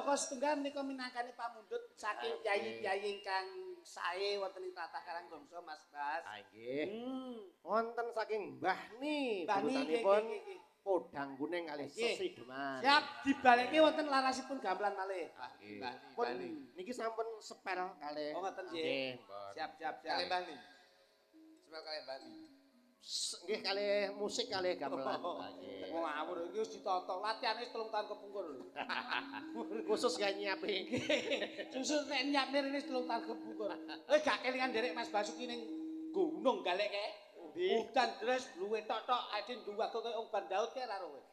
Boko setunggal menika minangkani pamundhut saking yayi-yayi ingkang sae wonten ing tlatah Karanggongso Mas Bas. Ah nggih. Hmm. Wonten saking Mbah Ni, Mbah Ni, nggih. podang kuning kalih Nggih. sesideman. Siap dibalikke wonten larasipun gamelan malih. Nggih. Mbah Ni, Pun niki sampun sepel kalih. Oh ngoten nggih. Nggih, pun. Siap siap siap. Kalian Mbah Ni. Sebab kalian Mbah Ni. Nggih kalih musik kalih gamelan. Oh. Wong ngawur iki wis ditonton. Latihane wis 3 tahun kepungkur lho. Khusus gak nyiapin. Susul nek nyapne rene 3 tahun kepungkur. Eh gak kelingan derek Mas Basuki ning gunung galek kae. Udan deres bluwe tok-tok ade duwago kaya umban Daud kae ra rowe.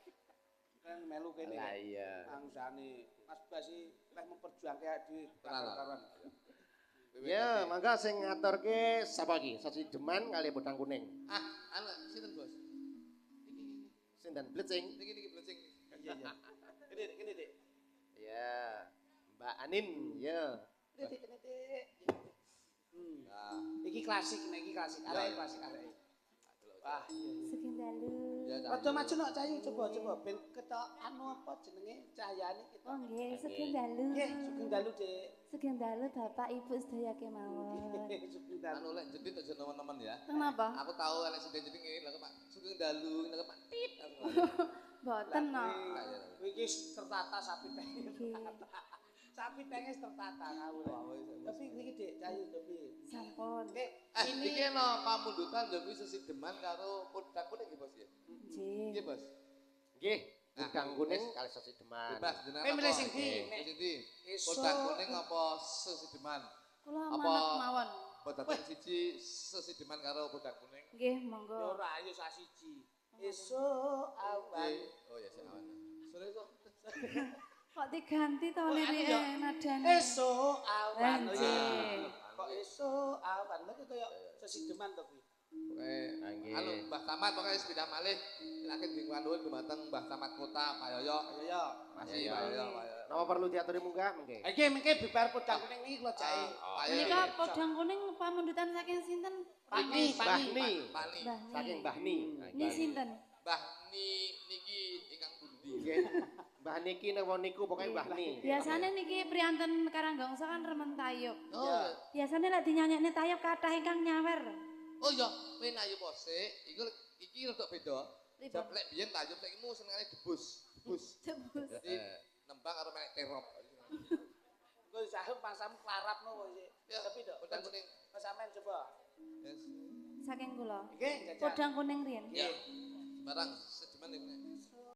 Kan melu kene. Lah iya. Angsane Mas Bas iki leh memperjuangke dhewe Tenan, karuan. Ya, mangga sing ngaturke sapa iki? Sesideman kalih podang kuning. Ah, anu sinten Bos? Iki iki. Sinten Blecing? Niki niki blecing. Iya iya. Dik, kene Dik. Ya. Mbak Anin, ya. Dik, kene Dik. Hmm. Nah, Iki klasik, nek iki klasik. Arek klasik arek. Wah, iya. Rada maju nok cahayu coba coba ben ketok anu apa jenenge cahayane kita. Oh nggih, sugeng dalu. Nggih, sugeng dalu Dik. Sugeng dalu Bapak Ibu sedaya kemawon. Sugeng dalu. Anu lek jedit aja teman-teman ya. Kenapa? Aku tahu anak sing jedit ngene lho Pak. Sugeng dalu, lho Pak. Tit. Boten no. Iki tertata sapi teh. Sapi tenge tertata ngawur. Tapi niki Dik, cahayu tapi. Sampun. Nggih, Eh, ini iki no pamundutan yo kuwi sesideman karo podang kuning nggih ya. Nggih Nggih. Bos. Nggih, podang kuning wis. kalih sesideman. Bebas jenengan. Eh, milih sing ndi? Milih sing ndi? Esuk. Podang kuning apa sesideman? Kula Apa? mawon. Podang siji sesideman karo podang kuning. Nggih, yo monggo. ora ayo sak siji. Esuk awan. Oh ya sik awan. Sore esuk. Kok diganti to lirike yo. nadane? Esuk awan. Oh, iya. Nggih. Kok esuk awan. Lha kaya sesideman to kuwi. Pokoke Ah, nggih. anu Mbah Camat pokoke wis pindah malih. Nek dingwan nuwun dumateng Mbah Camat Kota Payoyo. Ayo yo. Masih. Payoyo. Payoyo. Napa perlu diaturi munggah mengke? Iki mengke bibar podang kuning iki. Ah, Payoyo. Menika podang kuning pamundutan saking sinten? Pani. Pani. Pani. Mbah Saking Ni. Mbah Ni. Ni sinten? Mbah Ni niki ingkang pundi? Nggih. Mbah niki napa niku pokoke Mbah Ni. Biasane niki priyanten Karanggongso kan remen tayub. Oh, Biasane lek dinyanyekne tayub kathah ingkang nyawer. oh iya, kowe nayu pose, iku iki rada beda. Jab lek biyen tayub saiki mu senengane debus. Debus. Jebus. Jadi nembang karo melek terop. Engko sahuk pasamu klarapno kok sik. Ya, Tapi dok, podang kuning. Mas sampean coba. Yes. Saking kula. Nggih. Podang kuning riyen. Ya. barang sejaman ini